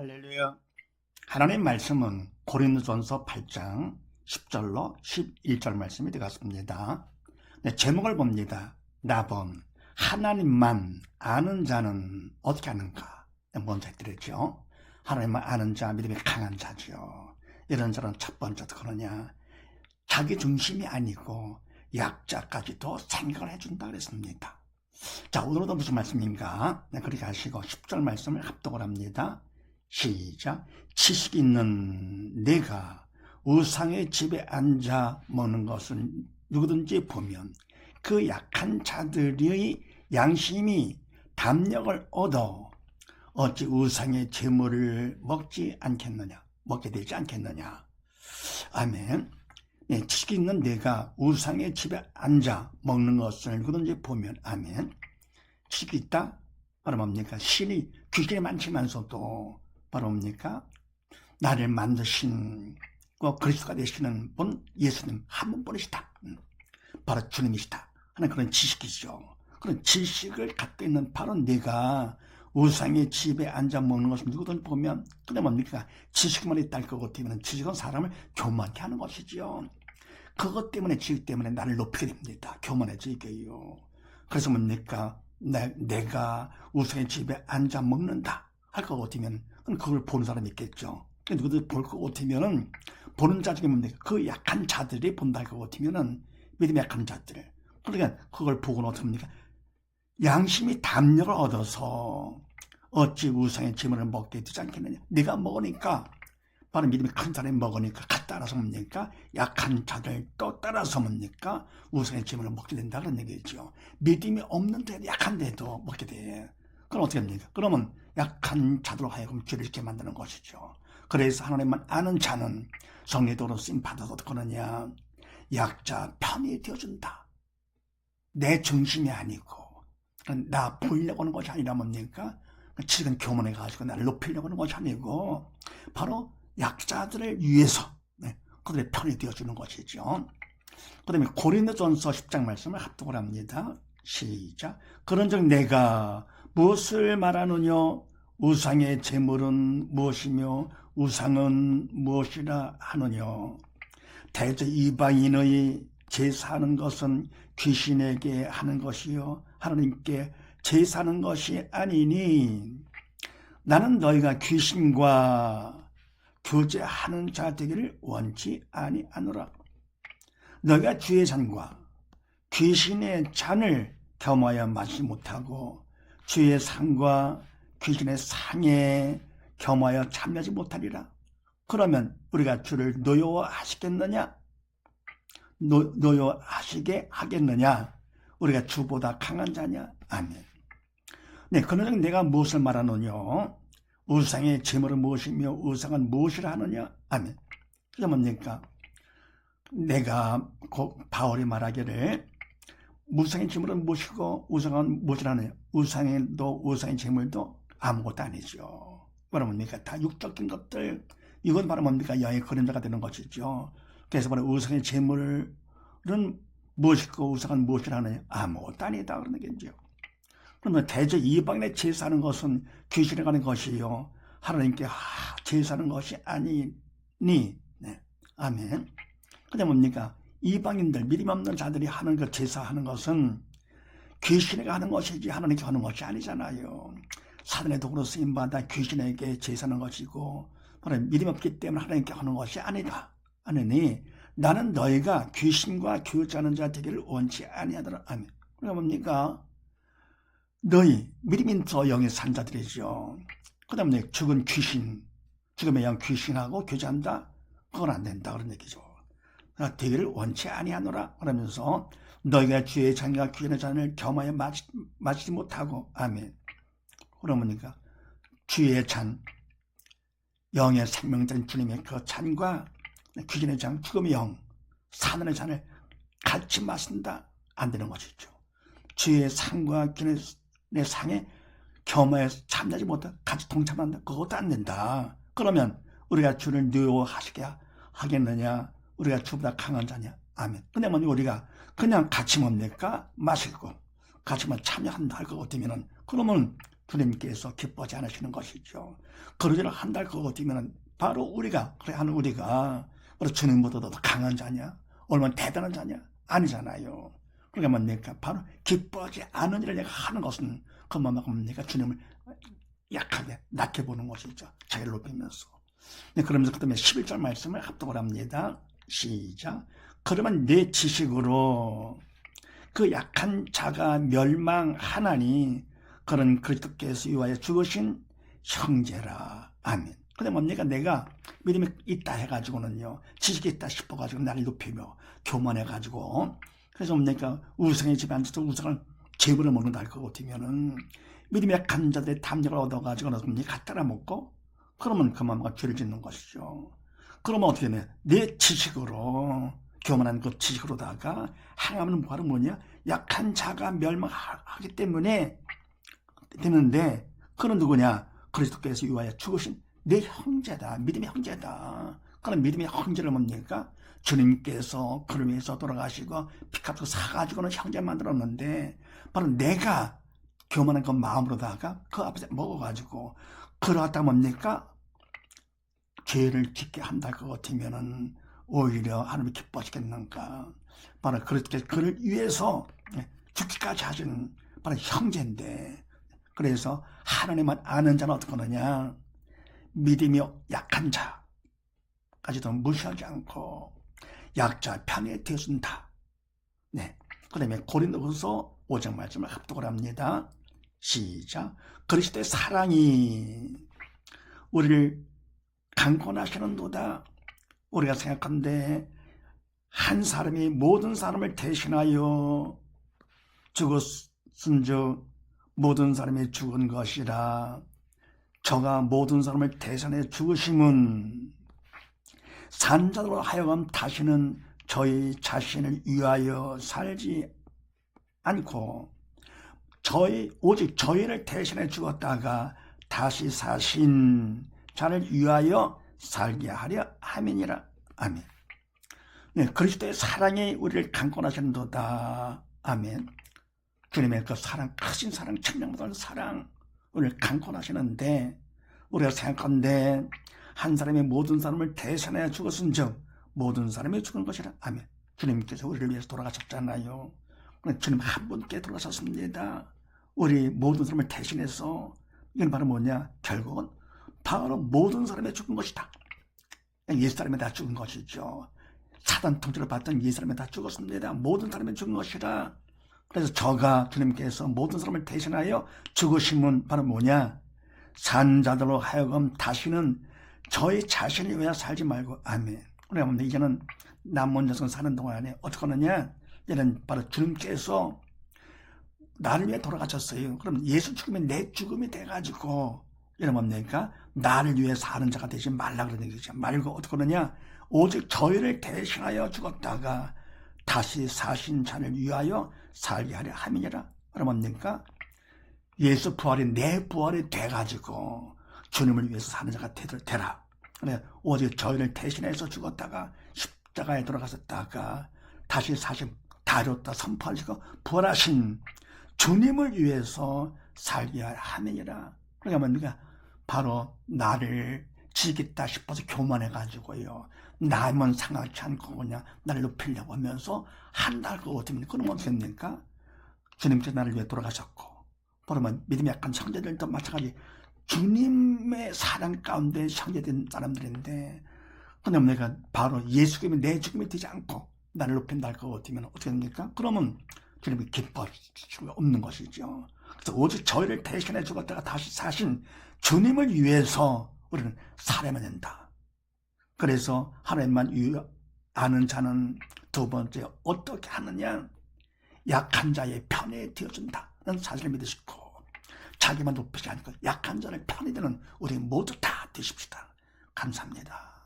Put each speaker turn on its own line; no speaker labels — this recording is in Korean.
할렐루야. 하나님 말씀은 고린도전서 8장 10절로 11절 말씀이 되겠습니다. 네, 제목을 봅니다. 나본 하나님만 아는 자는 어떻게 하는가? 네, 먼저 해드렸죠. 하나님만 아는 자, 믿음이 강한 자죠. 이런 자는 첫 번째 하느냐? 자기 중심이 아니고 약자까지도 생각을 해준다 그랬습니다. 자, 오늘은 무슨 말씀인가? 네, 그렇게 하시고 10절 말씀을 합독을 합니다. 시작. 지식 있는 내가 우상의 집에 앉아 먹는 것은 누구든지 보면 그 약한 자들의 양심이 담력을 얻어 어찌 우상의 재물을 먹지 않겠느냐? 먹게 되지 않겠느냐? 아멘. 네, 지식 있는 내가 우상의 집에 앉아 먹는 것을 누구든지 보면 아멘. 지식이 있다? 뭡니까? 신이 귀신이 많지만서도 바로 뭡니까? 나를 만드신 그 그리스도가 되시는 분 예수님 한 분뿐이시다. 음, 바로 주님이시다. 하는 그런 지식이죠. 그런 지식을 갖고 있는 바로 내가 우상의 집에 앉아 먹는 것을 누구든 보면 그게 뭡니까? 지식만 있다 것 같으면 지식은 사람을 교만케 하는 것이지요. 그것 때문에 지식 때문에 나를 높이게 됩니다. 교만해지게요. 그래서 뭡니까? 내, 내가 우상의 집에 앉아 먹는다 할것 같으면 그걸 보는 사람이 있겠죠. 누구들 볼것 같으면은 보는 자 중에 뭡니까? 그 약한 자들이 본다 할것 같으면은 믿음이 약한 자들. 그러니까 그걸 보고는 어떻게 합니까? 양심이 담력을 얻어서 어찌 우상의 재물을 먹게 되지 않겠느냐. 네가 먹으니까 바로 믿음이 큰 사람이 먹으니까 가 따라서 뭡니까? 약한 자들 또 따라서 뭡니까? 우상의 재물을 먹게 된다 그런 얘기죠. 믿음이 없는데 약한데도 먹게 돼. 그럼 어떻게 합니까? 그러면 약한 자들로 하여금 죄를 짓게 만드는 것이죠. 그래서 하나님만 아는 자는 성례도로 쓰임 받아서 하느냐? 약자 편이 되어준다. 내 중심이 아니고 나 보이려고 하는 것이 아니라 뭡니까? 지금 교만해 가지고 나를 높이려고 하는 것이 아니고 바로 약자들을 위해서 네, 그들의 편이 되어주는 것이죠. 그 다음에 고린도전서 10장 말씀을 합독을 합니다. 시작. 그런즉 내가 무엇을 말하느냐? 우상의 재물은 무엇이며 우상은 무엇이라 하느냐? 대저 이방인의 제사하는 것은 귀신에게 하는 것이요 하나님께 제사하는 것이 아니니 나는 너희가 귀신과 교제하는 자 되기를 원치 아니하노라. 너희가 주의 잔과 귀신의 잔을 겸하여 마시지 못하고 주의 상과 귀신의 상에 겸하여 참여하지 못하리라. 그러면 우리가 주를 노여워하시겠느냐? 노, 노여하시게 하겠느냐? 우리가 주보다 강한 자냐? 아멘. 네, 그러나 내가 무엇을 말하느냐? 우상의 재물은 무엇이며 우상은 무엇이라 하느냐? 아멘. 그게 뭡니까? 내가 바울이 말하기를 우상의 재물은 무엇이고 우상은 무엇이라 하느냐? 우상도 우상의 재물도 아무것도 아니죠. 바로 뭡니까? 다 육적인 것들. 이건 바로 뭡니까? 여의 그림자가 되는 것이죠. 그래서 바로 우상의 재물은 무엇이고 우상은 무엇이라 하느냐? 아무것도 아니다. 그런 얘기죠. 그러면 대저 이방인의 제사하는 것은 귀신에 가는 것이요. 하나님께 제사하는 것이 아니니. 네. 아멘. 그게 뭡니까? 이방인들, 믿음 없는 자들이 하는 그 제사하는 것은 귀신에게 하는 것이지 하나님께 하는 것이 아니잖아요. 사단의 도구로 쓰임받아 귀신에게 제사하는 것이고 바로 믿음 없기 때문에 하나님께 하는 것이 아니다. 아니니 나는 너희가 귀신과 교제하는 자 되기를 원치 아니하더라. 아멘. 그게 뭡니까? 너희 믿음인 저 영의 산자들이죠. 그 다음에 죽은 귀신, 죽음의 영 귀신하고 교제한다? 그건 안 된다. 그런 얘기죠. 되기를 원치 아니하노라. 그러면서 너희가 주의 잔과 귀신의 잔을 겸하여 마시, 마시지 못하고 아멘. 그러니까 주의 잔, 영의 생명된 주님의 그 잔과 귀신의 잔, 죽음의 영, 사단의 잔을 같이 마신다. 안 되는 것이죠. 주의 상과 귀신의 상에 겸하여 참여하지 못하 같이 동참한다. 그것도 안 된다. 그러면 우리가 주를 누워하시게 하겠느냐? 우리가 주보다 강한 자냐? 아멘. 근데 뭐 우리가 그냥 같이 뭡니까? 마시고 같이만 참여한다 할 것 같으면은 그러면 주님께서 기뻐하지 않으시는 것이죠. 그러지를 한달 그거 뒤면 바로 우리가 그래 하는 우리가 바로 주님보다도 더 강한 자냐? 얼마나 대단한 자냐? 아니잖아요. 그러니까 뭡니까? 바로 기뻐하지 않은 일을 내가 하는 것은 그만 뭡니까? 주님을 약하게 낮게 보는 것이죠. 자기를 높이면서. 네, 그러면서 그 다음에 11절 말씀을 합독을 합니다. 시작. 그러면 내 지식으로 그 약한 자가 멸망하나니 그런 그리스도께서 위하여 죽으신 형제라. 아멘. 근데 뭡니까? 내가 믿음이 있다 해가지고는요, 지식이 있다 싶어가지고 나를 높이며 교만해가지고, 그래서 뭡니까? 우상의 집에 앉아서 우상을 제물을 먹는다 할 것 같으면은, 믿음의 약한 자들의 탐욕을 얻어가지고 너는 갖다라 먹고, 그러면 그만과 죄를 짓는 것이죠. 그러면 어떻게 되냐? 내 지식으로, 교만한 그 지식으로다가 행하면 바로 뭐냐? 약한 자가 멸망하기 때문에 되는데 그는 누구냐? 그리스도께서 위하여 죽으신 내 형제다. 믿음의 형제다. 그런 믿음의 형제를 뭡니까? 주님께서 그를 위해서 돌아가시고 피값을 사가지고는 형제 만들었는데 바로 내가 교만한 그 마음으로다가 그 앞에서 먹어가지고 그러다 뭡니까? 죄를 짓게 한다 것 같으면은 오히려 하나님이 기뻐하시겠는가? 바로 그렇게 그를 위해서 죽기까지 하신 바로 형제인데 그래서 하나님만 아는 자는 어떻게 하느냐 믿음이 약한 자까지도 무시하지 않고 약자 편에 대순다. 네. 그 다음에 고린도후서 5장 말씀을 합독을 합니다. 시작. 그리스도의 사랑이 우리를 강권하시는도다. 우리가 생각한데 한 사람이 모든 사람을 대신하여 죽었은즉 모든 사람이 죽은 것이라 저가 모든 사람을 대신해 죽으심은 산자로 하여금 다시는 저희 자신을 위하여 살지 않고 저희 오직 저희를 대신해 죽었다가 다시 사신 자를 위하여 살게 하려 함이니라 아멘. 네, 그리스도의 사랑이 우리를 강권하시는도다. 아멘. 주님의 그 사랑, 크신 사랑, 천명보다 사랑, 우리를 강권하시는데, 우리가 생각한데, 한 사람이 모든 사람을 대신하여 죽었은 즉, 모든 사람이 죽은 것이라. 아멘. 주님께서 우리를 위해서 돌아가셨잖아요. 주님 한 분께 돌아가셨습니다. 우리 모든 사람을 대신해서, 이건 바로 뭐냐? 결국은 바로 모든 사람이 죽은 것이다. 예수 사람이 다 죽은 것이죠. 사단 통치를 받던 이 사람이 다 죽었습니다. 모든 사람이 죽은 것이라. 그래서 저가 주님께서 모든 사람을 대신하여 죽으심은 바로 뭐냐? 산자들로 하여금 다시는 저희 자신을 위해 살지 말고 아멘. 그러면 이제는 남 혼자서 사는 동안에 어떻게 하느냐? 이제는 바로 주님께서 나를 위해 돌아가셨어요. 그럼 예수 죽으면 내 죽음이 돼가지고 이러면 뭡니까? 나를 위해 사는 자가 되지 말라 그러는 얘기죠. 말고 어떻게 하느냐? 오직 저희를 대신하여 죽었다가 다시 사신 자를 위하여 살게 하려 함이니라. 그러면 뭡니까? 예수 부활이 내 부활이 돼가지고 주님을 위해서 사는 자가 되라. 그래, 오직 저희를 대신해서 죽었다가 십자가에 돌아가셨다가 다시 사신 다뤘다 선포하시고 부활하신 주님을 위해서 살게 할 함이니라. 그러니까 뭡니까? 바로 나를 지겠다 싶어서 교만해가지고요. 나만 상하지 않고 그냥 나를 높이려고 하면서 한 달 그거 어떻게 그러면 어떻게 됩니까? 주님께서 나를 위해 돌아가셨고 그러면 믿음이 약한 형제들도 마찬가지 주님의 사랑 가운데 형제된 사람들인데 그럼 내가 바로 예수 님이 내 죽음이 되지 않고 나를 높인다 같으면 어떻게 됩니까? 그러면 주님이 기뻐할 수가 없는 것이죠. 그래서 오직 저희를 대신해 죽었다가 다시 사신 주님을 위해서 우리는 살아야 된다. 그래서 하나님만 아는 자는 두 번째 어떻게 하느냐? 약한 자의 편에 되어준다는 사실을 믿으시고 자기만 높이지 않고 약한 자를 편이 되는 우리 모두 다 되십시다. 감사합니다.